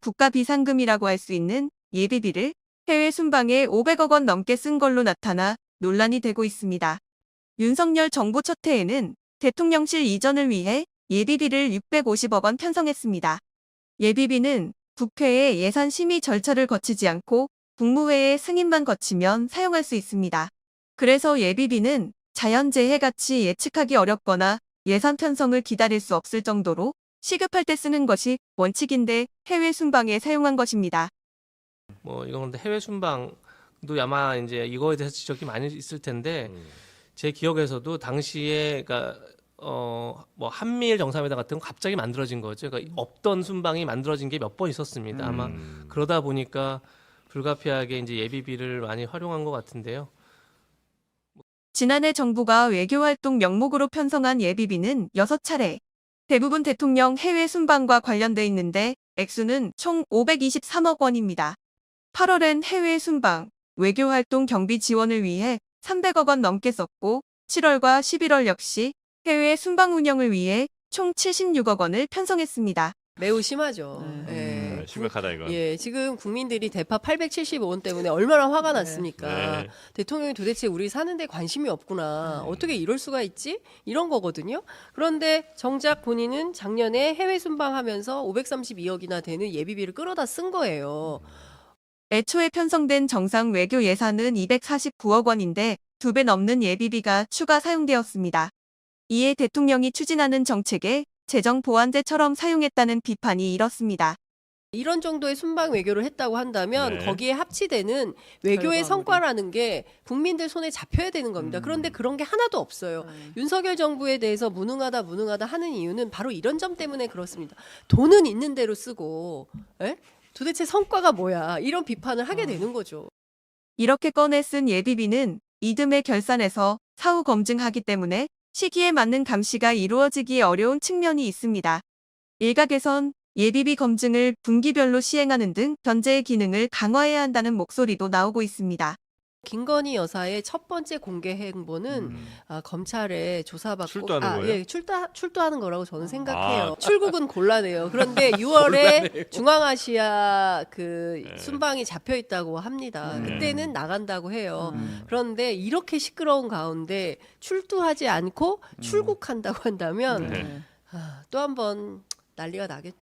국가 비상금이라고 할 수 있는 예비비를 해외 순방에 500억 원 넘게 쓴 걸로 나타나 논란이 되고 있습니다. 윤석열 정부 첫 해에는 대통령실 이전을 위해 예비비를 650억 원 편성했습니다. 예비비는 국회의 예산 심의 절차를 거치지 않고 국무회의 승인만 거치면 사용할 수 있습니다. 그래서 예비비는 자연재해 같이 예측하기 어렵거나 예산 편성을 기다릴 수 없을 정도로 시급할 때 쓰는 것이 원칙인데 해외 순방에 사용한 것입니다. 뭐 이건 근데 해외 순방도 아마 이제 이거에 대해서 지적이 많이 있을 텐데 제 기억에서도 당시에 그러니까 어뭐 한미일 정상회담 같은 거 갑자기 만들어진 거죠. 그러니까 없던 순방이 만들어진 게 몇 번 있었습니다. 아마 음. 그러다 보니까 불가피하게 이제 예비비를 많이 활용한 것 같은데요. 지난해 정부가 외교활동 명목으로 편성한 예비비는 6차례. 대부분 대통령 해외 순방과 관련돼 있는데 액수는 총 523억 원입니다. 8월엔 해외 순방, 외교활동 경비 지원을 위해 300억 원 넘게 썼고 7월과 11월 역시 해외 순방 운영을 위해 총 76억 원을 편성했습니다. 매우 심하죠. 네. 예. 음, 심각하다 이건. 예, 지금 국민들이 대파 875원 때문에 얼마나 화가 났습니까? 네. 대통령이 도대체 우리 사는데 관심이 없구나. 네. 어떻게 이럴 수가 있지? 이런 거거든요. 그런데 정작 본인은 작년에 해외 순방하면서 532억이나 되는 예비비를 끌어다 쓴 거예요. 애초에 편성된 정상 외교 예산은 249억 원인데 두 배 넘는 예비비가 추가 사용되었습니다. 이에 대통령이 추진하는 정책에 재정 보완제처럼 사용했다는 비판이 일었습니다. 이런 정도의 순방 외교를 했다고 한다면 네. 거기에 합치되는 외교의 결과물이. 성과라는 게 국민들 손에 잡혀야 되는 겁니다. 음. 그런데 그런 게 하나도 없어요. 윤석열 정부에 대해서 무능하다 무능하다 하는 이유는 바로 이런 점 때문에 그렇습니다. 돈은 있는 대로 쓰고 에? 도대체 성과가 뭐야 이런 비판을 하게 되는 거죠. 이렇게 꺼내 쓴 예비비는 이듬해 결산해서 사후 검증하기 때문에 시기에 맞는 감시가 이루어지기 어려운 측면이 있습니다. 일각에선 예비비 검증을 분기별로 시행하는 등 견제의 기능을 강화해야 한다는 목소리도 나오고 있습니다. 김건희 여사의 첫 번째 공개 행보는 음. 아, 검찰에 조사받고 출두하는 아, 거예요? 예, 출두 출두하는 거라고 저는 생각해요. 아. 출국은 곤란해요. 그런데 6월에 중앙아시아 그 네. 순방이 잡혀 있다고 합니다. 네. 그때는 나간다고 해요. 음. 그런데 이렇게 시끄러운 가운데 출두하지 않고 출국한다고 한다면 네. 아, 또한번 난리가 나겠죠.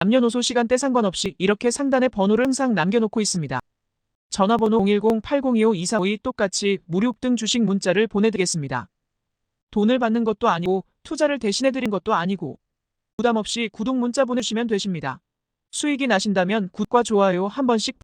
남녀노소 시간대 상관없이 이렇게 상단에 번호를 항상 남겨놓고 있습니다. 전화번호 010-8025-2452 똑같이 무료 등 주식 문자를 보내드리겠습니다. 돈을 받는 것도 아니고 투자를 대신해드린 것도 아니고 부담 없이 구독 문자 보내주시면 되십니다. 수익이 나신다면 굿과 좋아요 한 번씩